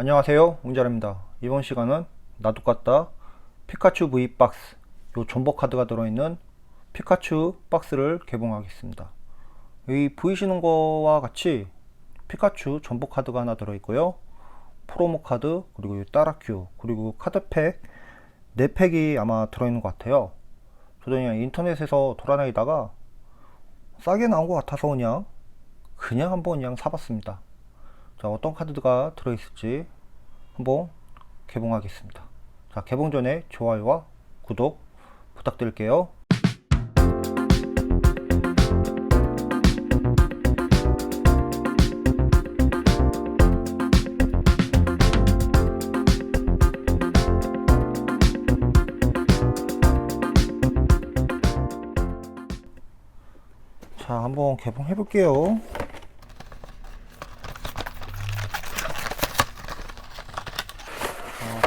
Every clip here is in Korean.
안녕하세요 웅자입니다. 이번 시간은 나도 같다 피카츄 V 박스 요 존버 카드가 들어있는 피카츄 박스를 개봉하겠습니다. 여기 보이시는 거와 같이 피카츄 존버 카드가 하나 들어있고요. 프로모 카드 그리고 요 따라큐 그리고 카드팩 4팩이 아마 들어있는 것 같아요. 저도 그냥 인터넷에서 돌아다니다가 싸게 나온 것 같아서 그냥 그냥 한번 그냥 사봤습니다 자, 어떤 카드가 들어있을지 한번 개봉하겠습니다. 자, 개봉 전에 좋아요와 구독 부탁드릴게요. 자, 한번 개봉해 볼게요.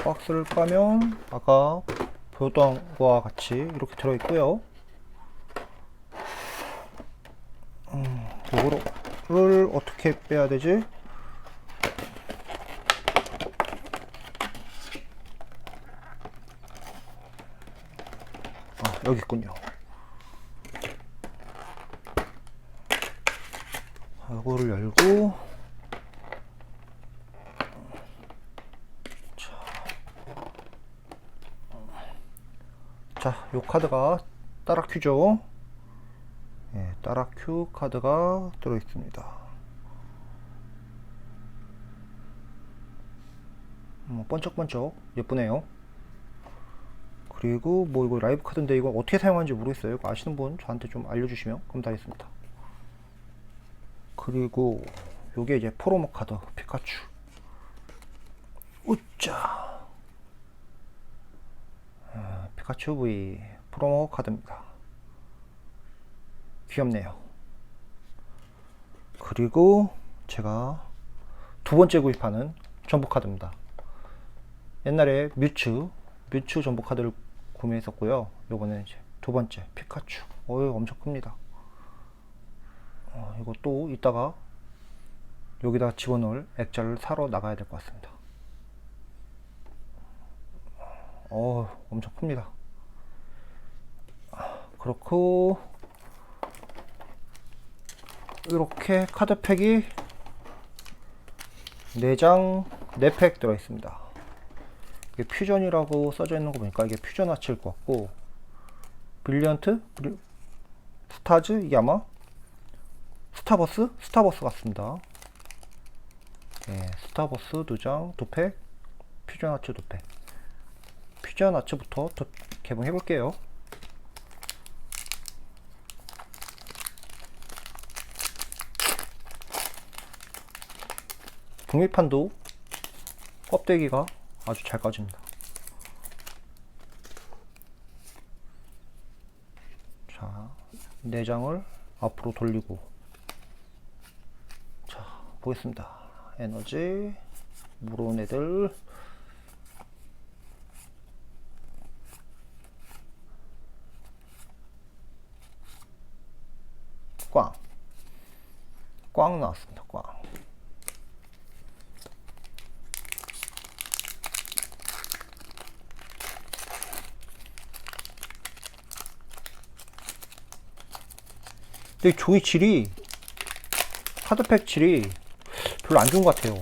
어, 박스를 까면 아까 보였던 거와 같이 이렇게 들어있고요. 음, 이거를 어떻게 빼야 되지? 아, 여기 있군요. 아, 이거를 열고 자, 요 카드가 따라 큐죠. 예, 따라 큐 카드가 들어 있습니다. 음, 번쩍번쩍 예쁘네요. 그리고 뭐 이거 라이브 카드인데 이거 어떻게 사용하는지 모르겠어요. 이거 아시는 분 저한테 좀 알려주시면 감사하겠습니다. 그리고 요게 이제 프로모 카드 피카츄. 우짜. 피카츄 V 프로모 카드입니다. 귀엽네요. 그리고 제가 두 번째 구입하는 전복 카드입니다. 옛날에 뮤츠, 뮤츠 전복 카드를 구매했었고요. 요거는 이제 두 번째 피카츄. 어유 엄청 큽니다. 어, 이거 또 이따가 여기다 집어넣을 액자를 사러 나가야 될 것 같습니다. 어, 엄청 큽니다. 그렇고 이렇게 카드팩이 4장 4팩 들어 있습니다. 이게 퓨전이라고 써져 있는 거 보니까 이게 퓨전 아치일 것 같고 브릴리언트? 브릴... 스타즈? 이게 아마 스타버스? 스타버스 같습니다. 네, 스타버스 2장 2팩 퓨전 아치 2팩 퓨전 아츠부터 개봉해 볼게요. 북미판도 껍데기가 아주 잘 까집니다. 자, 내장을 앞으로 돌리고 자, 보겠습니다. 에너지 물온 애들 꽝. 꽝 나왔습니다. 꽝. 근데 조이 질이 카드팩 질이 별로 안 좋은 것 같아요.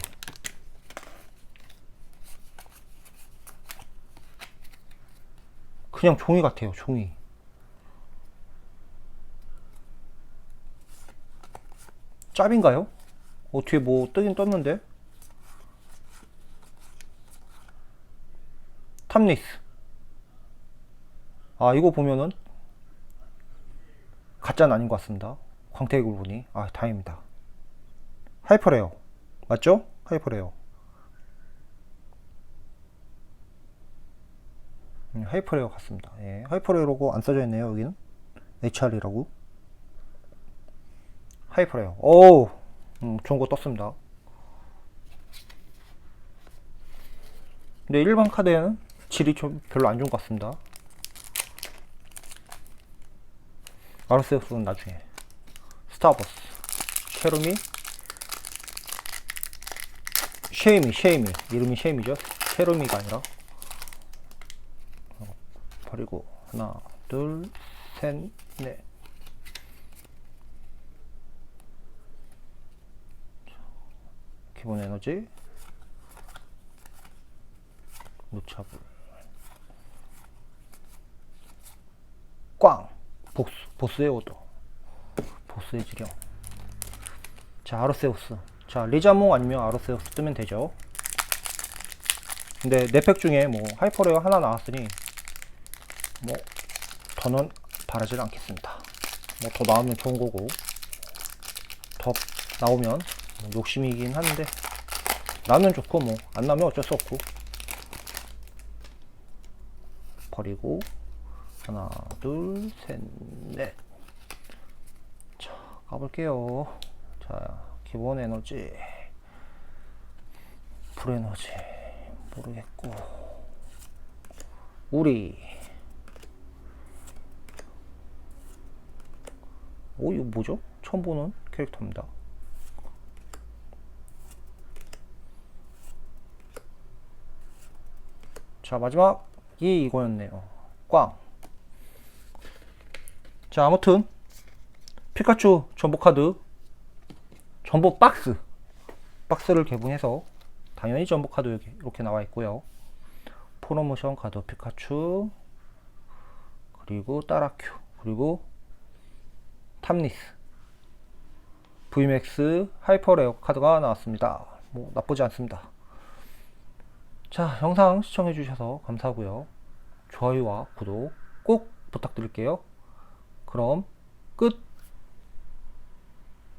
그냥 종이 같아요, 종이. 짭인가요? 어떻게 뭐 뜨긴 떴는데? 탑리스. 아, 이거 보면은 가짜는 아닌 것 같습니다. 광택을 보니. 아, 다행입니다. 하이퍼레어. 맞죠? 하이퍼레어. 음, 하이퍼레어 같습니다. 예, 하이퍼레어라고 안 써져 있네요, 여기는. HR이라고. 하이퍼레어. 오, 음, 좋은 거 떴습니다. 근데 일반 카드에는 질이 좀 별로 안 좋은 것 같습니다. 아르세우스는 나중에. 스타버스. 쉐루미. 쉐이미, 쉐이미. 이름이 쉐이미죠. 쉐루미가 아니라. 어, 버리고, 하나, 둘, 셋, 넷. 기본 에너지. 무차불. 꽝! 보스, 보스의 오더. 보스의 지령. 자, 아로세우스. 자, 리자몽 아니면 아로세우스 뜨면 되죠. 근데 네팩 중에 뭐 하이퍼레어 하나 나왔으니 뭐 더는 바라질 않겠습니다. 뭐 더 나오면 좋은 거고 더 나오면 뭐 욕심이긴 한데 나면 좋고 뭐 안 나면 어쩔 수 없고. 버리고 하나 둘 셋넷. 자 가볼게요. 자 기본 에너지. 불 에너지. 모르겠고. 우리. 오 이거 뭐죠? 처음 보는 캐릭터입니다 자 마지막이 이거였네요. 꽝. 자 아무튼 피카츄 전복 카드 전복 박스 박스를 개봉해서 당연히 전복 카드 여기 이렇게 나와 있고요. 프로모션 카드 피카츄 그리고 따라큐 그리고 탐리스 VMAX 하이퍼레어 카드가 나왔습니다. 뭐 나쁘지 않습니다 자 영상 시청해 주셔서 감사하고요. 좋아요와 구독 꼭 부탁드릴게요. 그럼 끝